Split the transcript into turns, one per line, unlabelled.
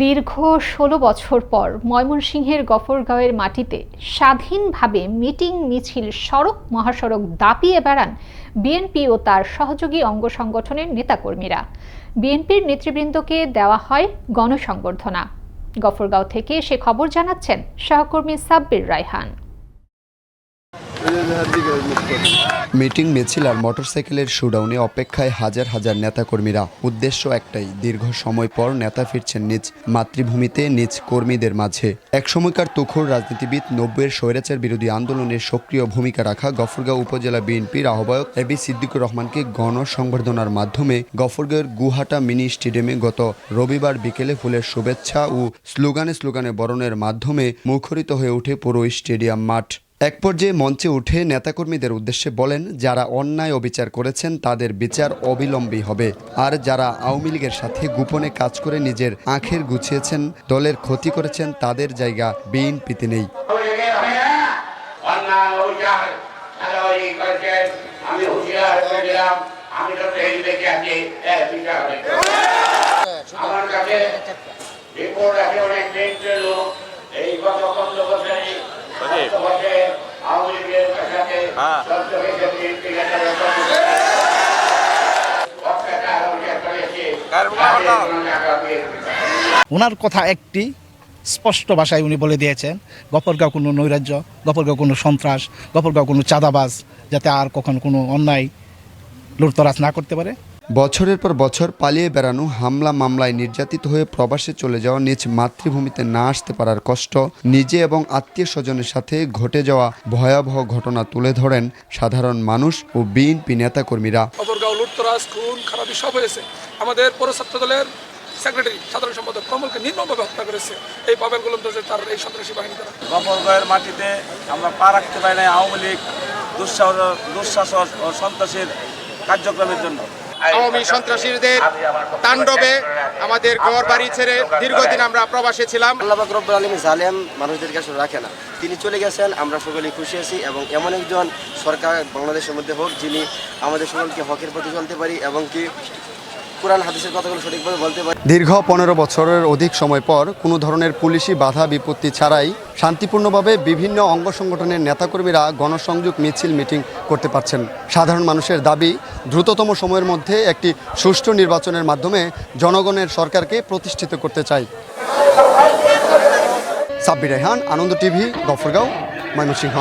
দীর্ঘ ষোলো বছর পর ময়মনসিংহের গফরগাঁওয়ের মাটিতে স্বাধীনভাবে মিটিং মিছিল সড়ক মহাসড়ক দাপিয়ে বেড়ান বিএনপি ও তার সহযোগী অঙ্গ সংগঠনের নেতাকর্মীরা। বিএনপির নেতৃবৃন্দকে দেওয়া হয় গণসংবর্ধনা। গফরগাঁও থেকে সে খবর জানাচ্ছেন সহকর্মী সাব্বির রায়হান।
মিটিং মিছিল আর মোটরসাইকেলের শুডাউনে অপেক্ষায় হাজার হাজার নেতাকর্মীরা। উদ্দেশ্য একটাই, দীর্ঘ সময় পর নেতা ফিরছেন নিজ মাতৃভূমিতে, নিজ কর্মীদের মাঝে। একসময়কার তুখোর রাজনীতিবিদ, নব্বইয়ের স্বৈরাচার বিরোধী আন্দোলনে সক্রিয় ভূমিকা রাখা গফরগাঁও উপজেলা বিএনপির আহ্বায়ক এবি সিদ্দিকুর রহমানকে গণসংবর্ধনার মাধ্যমে গফরগাঁওয়ের গুহাটা মিনি স্টেডিয়ামে গত রবিবার বিকেলে ফুলের শুভেচ্ছা ও স্লোগানে স্লোগানে বরণের মাধ্যমে মুখরিত হয়ে ওঠে পুরো স্টেডিয়াম মাঠ। এক পর্যায়ে মঞ্চে উঠে নেতাকর্মীদের উদ্দেশ্যে বলেন, যারা অন্যায় অবিচার করেছেন তাদের বিচার অবিলম্বী হবে আর যারা আওয়ামী লীগের সাথে গোপনে কাজ করে নিজের আখের গুছিয়েছেন, দলের ক্ষতি করেছেন, তাদের জায়গা বিএনপিতে নেই।
আমার কাছে রিপোর্ট আছে, অনেক দিন লোক এই গত পনেরো বছরে গত বছরে আওয়ামী লীগের সাথে সত্য হয়েছে বিএনপি নেতারা সত্য করেছে। অত্যাচার অভিযান করেছে। তাদের কোনো জায়গা বিএনপি তে।
ওনার কথা একটি স্পষ্ট ভাষায় উনি বলে দিয়েছেন, গফরগাঁও কোনো নৈরাজ্য, গফরগাঁও কোনো সন্ত্রাস, গফরগাঁও কোনো চাঁদাবাজ, যাতে আর কখন কোনো অন্যায় লুটতরাজ না করতে পারে।
বছরের পর বছর পালিয়ে বেড়ানো হামলা মামলায় নির্যাতিত হয়ে প্রবাসে চলে যাওয়া নিজ মাতৃভূমিতে না আসতে পারার কষ্ট নিজে এবং আত্মীয় স্বজনের সাথে ঘটে যাওয়া ভয়াবহ ঘটনা তুলে ধরেন সাধারণ মানুষ ও বিএনপি নেতাকর্মীরা।
খবরগাঁও লুটতরাজ খুন খারাপি সব হয়েছে। আমাদের দলের সেক্রেটারি সাধারণ সম্পাদক কমলকে নির্মমভাবে হত্যা করেছে। এই পাবেল গোলম তার এই সন্ত্রাসী বাহিনী দ্বারা।
গফরগাঁয়ের মাটিতে আমরা পা রাখতে পারি না আওয়ামী লীগ দুঃসাহস দুঃশাসন ও সন্ত্রাসীর কার্যক্রমের জন্য।
আওয়ামী সন্ত্রাসীদের তাণ্ডবে আমাদের ঘর বাড়ি ছেড়ে দীর্ঘদিন আমরা প্রবাসে ছিলাম।
আল্লাহ রব্বুল আলমী জালেম মানুষদের কাছে রাখে না। তিনি চলে গেছেন আমরা সকলেই খুশি আছি এবং এমন একজন সরকার বাংলাদেশের মধ্যে হোক যিনি আমাদের সকলকে হকের পথে চলতে পারি এবং কি
দীর্ঘ পনেরো বছরের অধিক সময় পর কোনো ধরনের পুলিশি বাধা বিপত্তি ছাড়াই শান্তিপূর্ণভাবে বিভিন্ন অঙ্গ সংগঠনের নেতাকর্মীরা গণসংযোগ মিছিল মিটিং করতে পারছেন। সাধারণ মানুষের দাবি, দ্রুততম সময়ের মধ্যে একটি সুষ্ঠু নির্বাচনের মাধ্যমে জনগণের সরকারকে প্রতিষ্ঠিত করতে চাই। সাব্বির রেহান, আনন্দ টিভি, গফরগাঁও, ময়মনসিংহ।